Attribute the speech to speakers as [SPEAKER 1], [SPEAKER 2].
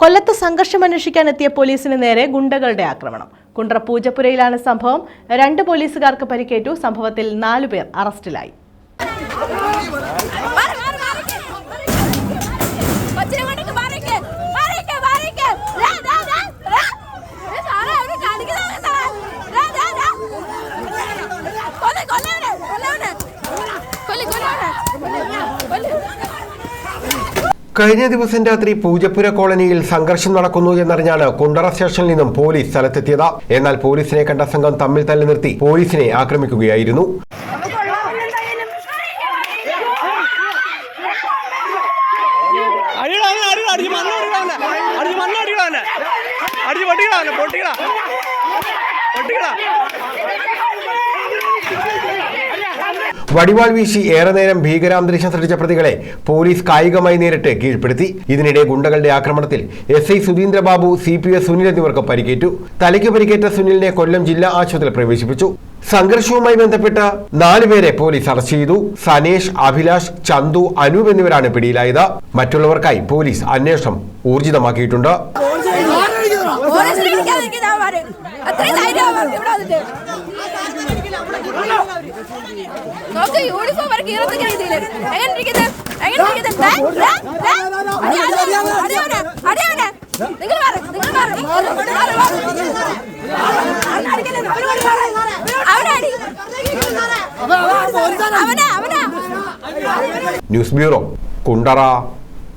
[SPEAKER 1] കൊല്ലത്ത് സംഘർഷം അന്വേഷിക്കാൻ എത്തിയ പോലീസിന് നേരെ ഗുണ്ടകളുടെ ആക്രമണം. കുണ്ട്ര പൂജപ്പുരയിലാണ് സംഭവം. രണ്ട് പോലീസുകാർക്ക് പരിക്കേറ്റു. സംഭവത്തിൽ നാലുപേർ അറസ്റ്റിലായി.
[SPEAKER 2] കഴിഞ്ഞ ദിവസം രാത്രി പൂജപ്പുര കോളനിയിൽ സംഘർഷം നടക്കുന്നു എന്നറിഞ്ഞാണ് കുണ്ടറ സ്റ്റേഷനിൽ നിന്നും പോലീസ് സ്ഥലത്തെത്തിയത് എന്നാൽ പോലീസിനെ കണ്ട സംഘം തമ്മിൽ തല്ലി നിർത്തി പോലീസിനെ ആക്രമിക്കുകയായിരുന്നു വടിവാൾ വീശി ഏറെ നേരം ഭീകരാന്തരീക്ഷം സൃഷ്ടിച്ച പ്രതികളെ പോലീസ് കായികമായി നേരിട്ട് കീഴ്പ്പെടുത്തി. ഇതിനിടെ ഗുണ്ടകളുടെ ആക്രമണത്തിൽ S I Sudheendrababu C P S Sunil എന്നിവർക്ക് പരിക്കേറ്റു. തലയ്ക്ക് പരിക്കേറ്റ സുനിലിനെ കൊല്ലം ജില്ലാ ആശുപത്രിയിൽ പ്രവേശിപ്പിച്ചു. സംഘർഷവുമായി ബന്ധപ്പെട്ട നാലുപേരെ പോലീസ് അറസ്റ്റ് ചെയ്തു. സനേഷ് അഭിലാഷ് ചന്തു അനൂപ് എന്നിവരാണ് പിടിയിലായത്. മറ്റുള്ളവർക്കായി പോലീസ് അന്വേഷണം ഊർജിതമാക്കിയിട്ടുണ്ട്.
[SPEAKER 3] നോക്ക് യൂണിഫോം വരെ കീറത്തക്ക ഇതിൽ എങ്ങനെ ഇരിക്കുന്നത് എങ്ങനെ ഇരിക്കുന്നത് അവനെ. നിങ്ങൾ നിങ്ങൾ
[SPEAKER 2] ന്യൂസ് ബ്യൂറോ കുണ്ടറ.